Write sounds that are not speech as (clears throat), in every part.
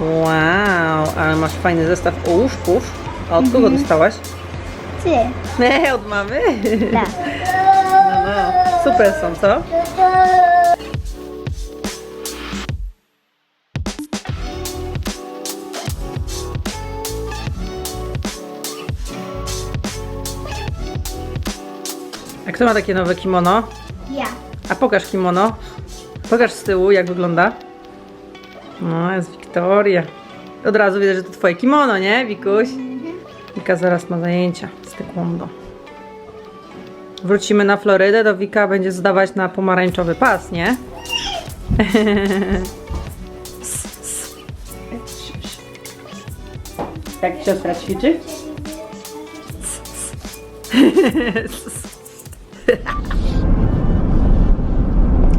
Wow, ale masz fajny zestaw ołówków. A od kogo dostałaś? Ty. (laughs) Nie, od mamy. Tak. No, no. Super są, co? A kto ma takie nowe kimono? Ja. A pokaż kimono. Pokaż z tyłu, jak wygląda. No, jest Wiktoria. Od razu widać, że to twoje kimono, nie, Wikuś? Wika zaraz ma zajęcia z taekwondo. Wrócimy na Florydę, to Wika będzie zdawać na pomarańczowy pas, nie? (laughs) Jak siostra ćwiczy?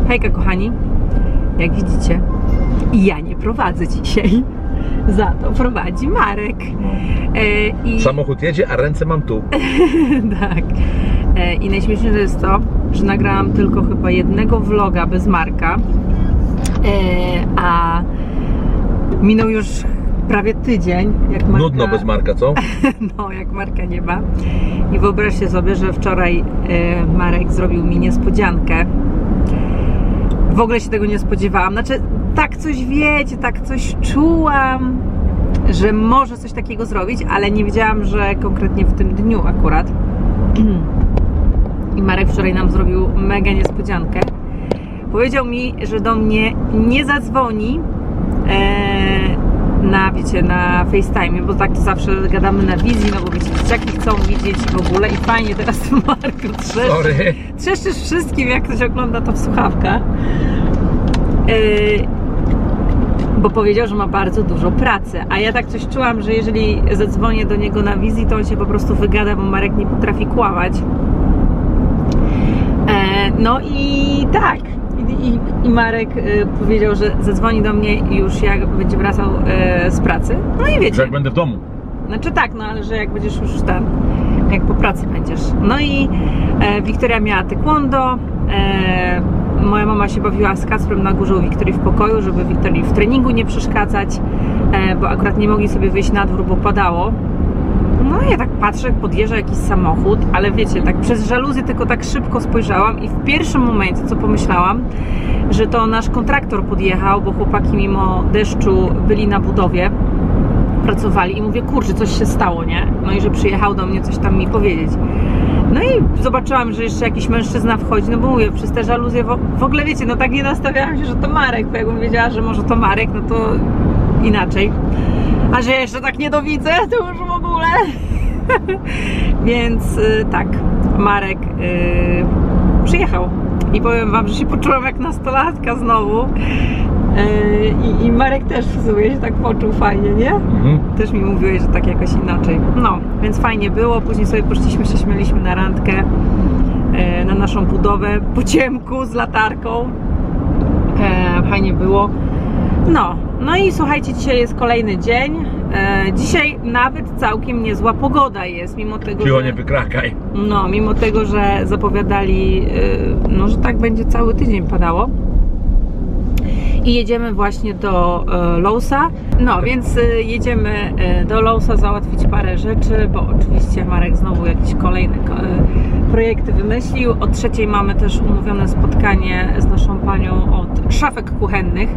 Hejka kochani, jak widzicie, ja nie prowadzę dzisiaj, za to prowadzi Marek. E, i... Samochód jedzie, a ręce mam tu. (laughs) tak. E, I najśmieszniejsze jest to, że nagrałam tylko chyba jednego vloga bez Marka, e, a minął już prawie tydzień, jak Marka... Nudno bez Marka, co? (laughs) No, jak Marka nie ma. I wyobraźcie sobie, że wczoraj e, Marek zrobił mi niespodziankę. W ogóle się tego nie spodziewałam. Znaczy, tak coś wiecie, tak coś czułam, że może coś takiego zrobić, ale nie wiedziałam, że konkretnie w tym dniu akurat. (clears throat) I Marek wczoraj nam zrobił mega niespodziankę. Powiedział mi, że do mnie nie zadzwoni e, na, wiecie, na FaceTime, bo tak to zawsze gadamy na wizji, no bo wiecie, dzieciaki chcą widzieć w ogóle i fajnie teraz (laughs) Marku trzeszczysz, Sorry. trzeszczysz wszystkim, jak ktoś ogląda to w słuchawkach. E, bo powiedział, że ma bardzo dużo pracy, a ja tak coś czułam, że jeżeli zadzwonię do niego na wizji, to on się po prostu wygada, bo Marek nie potrafi kłamać. E, no i tak. I, i, i Marek e, powiedział, że zadzwoni do mnie już jak będzie wracał e, z pracy. No i Że wiecie. jak będę w domu. Znaczy tak, no ale że jak będziesz już tam, jak po pracy będziesz. No i e, Wiktoria miała taekwondo. E, moja mama się bawiła z Kacprem na górze u Wiktorii w pokoju, żeby Wiktorii w treningu nie przeszkadzać, e, bo akurat nie mogli sobie wyjść na dwór, bo padało. No ja tak patrzę, podjeżdża jakiś samochód, ale wiecie, tak przez żaluzję tylko tak szybko spojrzałam i w pierwszym momencie, co pomyślałam, że to nasz kontraktor podjechał, bo chłopaki mimo deszczu byli na budowie pracowali i mówię, kurczę, coś się stało, nie? No i że przyjechał do mnie coś tam mi powiedzieć. No i zobaczyłam, że jeszcze jakiś mężczyzna wchodzi, no bo mówię, przez te żaluzje w, ogóle wiecie, no tak nie nastawiałam się, że to Marek, bo jakbym wiedziała, że może to Marek, no to inaczej. A że jeszcze tak nie dowidzę, to już w ogóle. (laughs) Więc y, tak, Marek y, przyjechał. I powiem wam, że się poczułam jak nastolatka znowu. Y, I, I Marek też w sumie się tak poczuł fajnie, nie? Mhm. Też mi mówiłeś, że tak jakoś inaczej. No, więc fajnie było. Później sobie poszliśmy, się śmialiśmy na randkę e, na naszą budowę po ciemku z latarką. E, fajnie było. No, no i słuchajcie, dzisiaj jest kolejny dzień. E, dzisiaj nawet całkiem niezła pogoda jest, mimo tego, Piło że... nie wykrakaj. No, mimo tego, że zapowiadali, y, no, że tak będzie cały tydzień padało. I jedziemy właśnie do e, Lowsa. No, więc y, jedziemy e, do Lowsa załatwić parę rzeczy, bo oczywiście Marek znowu jakieś kolejne ko- e, projekty wymyślił. O trzeciej mamy też umówione spotkanie z naszą panią od szafek kuchennych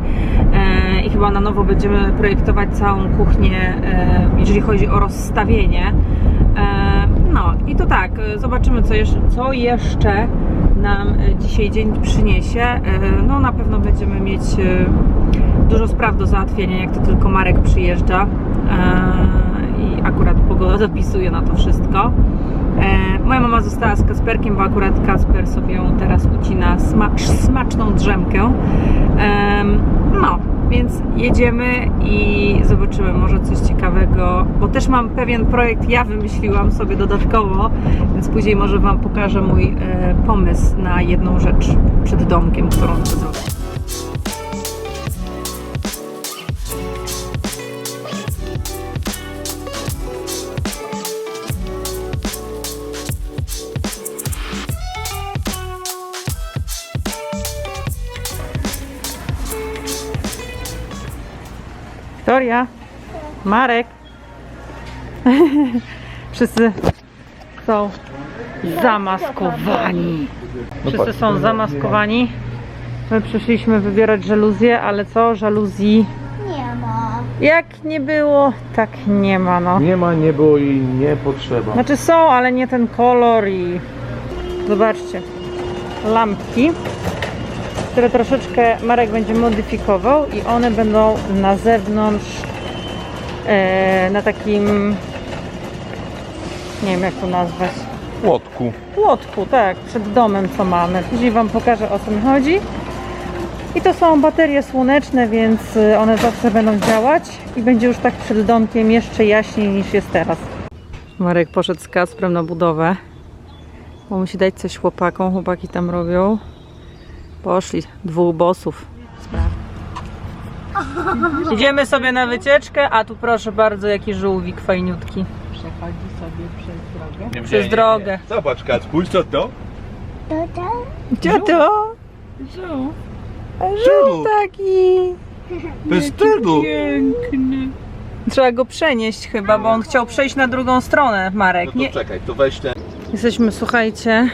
E, i chyba na nowo będziemy projektować całą kuchnię, e, jeżeli chodzi o rozstawienie. E, No i to tak, e, zobaczymy co jeszcze, co jeszcze nam e, dzisiaj dzień przyniesie. E, No na pewno będziemy mieć e, dużo spraw do załatwienia, jak to tylko Marek przyjeżdża i akurat pogoda (laughs) dopisuje na to wszystko. Moja mama została z Kasperkiem, bo akurat Kasper sobie teraz ucina sma- smaczną drzemkę. Em, No, więc jedziemy i zobaczymy może coś ciekawego, bo też mam pewien projekt, ja wymyśliłam sobie dodatkowo, więc później może Wam pokażę mój e, pomysł na jedną rzecz przed domkiem, którą chcę zrobić. Wiktoria, Marek. (laughs) Wszyscy są zamaskowani. Wszyscy są zamaskowani. My przyszliśmy wybierać żaluzję, ale co? Żaluzji Nie ma. jak nie było, tak nie ma, no. Nie ma, nie było i nie potrzeba. Znaczy są, ale nie ten kolor i zobaczcie, lampki, które troszeczkę Marek będzie modyfikował i one będą na zewnątrz e, na takim nie wiem jak to nazwać Łotku. płotku, tak, przed domem co mamy. Później Wam pokażę o co mi chodzi. I to są baterie słoneczne, więc y, one zawsze będą działać i będzie już tak przed domkiem jeszcze jaśniej niż jest teraz. Marek poszedł z Kacprem na budowę, bo musi dać coś chłopakom, chłopaki tam robią. Poszli, dwóch bossów. Idziemy sobie na wycieczkę, a tu proszę bardzo, jaki żółwik fajniutki. Przechodzi sobie przez drogę. Przez drogę. Zobacz, Kac, spójrz co to. To to? Gdzie to? Żół. Żółw taki. Bez wstydu. Piękny. Trzeba go przenieść chyba, bo on chciał przejść na drugą stronę, No Marek. to Nie. czekaj, to weź ten. Jesteśmy, słuchajcie,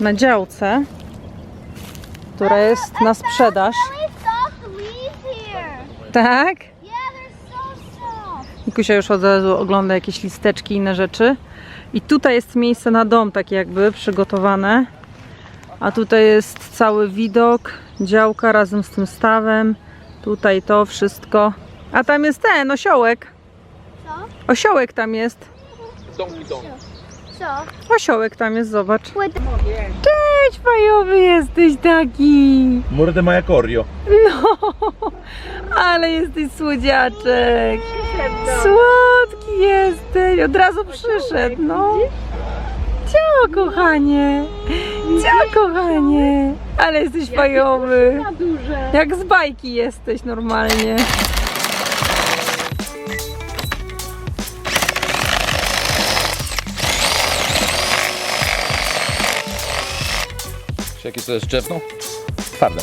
na działce, która jest na sprzedaż. Tak? Mikusia już od razu ogląda jakieś listeczki i inne rzeczy. I tutaj jest miejsce na dom, tak jakby przygotowane. A tutaj jest cały widok, działka razem z tym stawem. Tutaj to wszystko. A tam jest ten osiołek. Co? Osiołek tam jest. Co? Osiołek tam jest, zobacz. Cześć, fajowy jesteś taki. Mordę ma jak Oreo. No, (laughs) ale jesteś słodziaczek. Słodki jesteś. Od razu przyszedł, no. Cio, kochanie. Cio, kochanie. Ale jesteś fajowy. Jak z bajki jesteś normalnie. Jakie to jest drzewno? Twarde.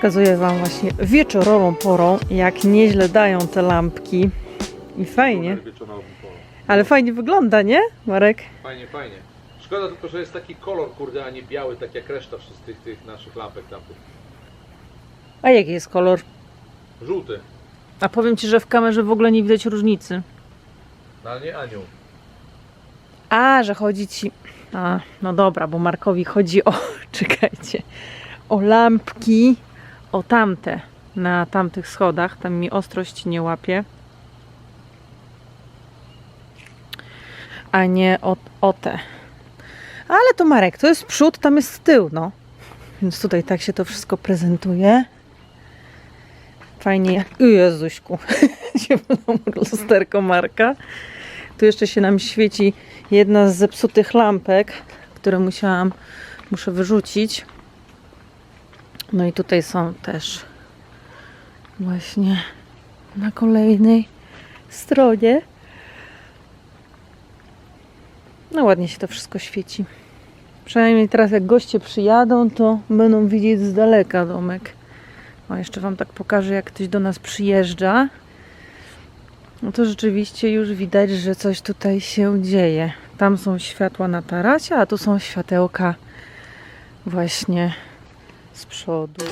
Pokazuję Wam właśnie wieczorową porą, jak nieźle dają te lampki. I fajnie. Ale fajnie wygląda, nie, Marek? Fajnie, fajnie. Szkoda tylko, że jest taki kolor, kurde, a nie biały, tak jak reszta wszystkich tych naszych lampek tamtych. A jaki jest kolor? Żółty. A powiem Ci, że w kamerze w ogóle nie widać różnicy. No ale nie Aniu. A, że chodzi ci. A, no dobra, bo Markowi chodzi o. (laughs) Czekajcie. O lampki. O tamte. Na tamtych schodach. Tam mi ostrość nie łapie. A nie o, o te. Ale to Marek, to jest przód, tam jest tył, no. Więc tutaj tak się to wszystko prezentuje. Fajnie. Jezuśku. (laughs) się lusterko Marka. Tu jeszcze się nam świeci jedna z zepsutych lampek, które musiałam, muszę wyrzucić. No i tutaj są też właśnie na kolejnej stronie. No ładnie się to wszystko świeci. Przynajmniej teraz jak goście przyjadą, to będą widzieć z daleka domek. O, jeszcze Wam tak pokażę, jak ktoś do nas przyjeżdża. No to rzeczywiście już widać, że coś tutaj się dzieje. Tam są światła na tarasie, a tu są światełka właśnie z przodu.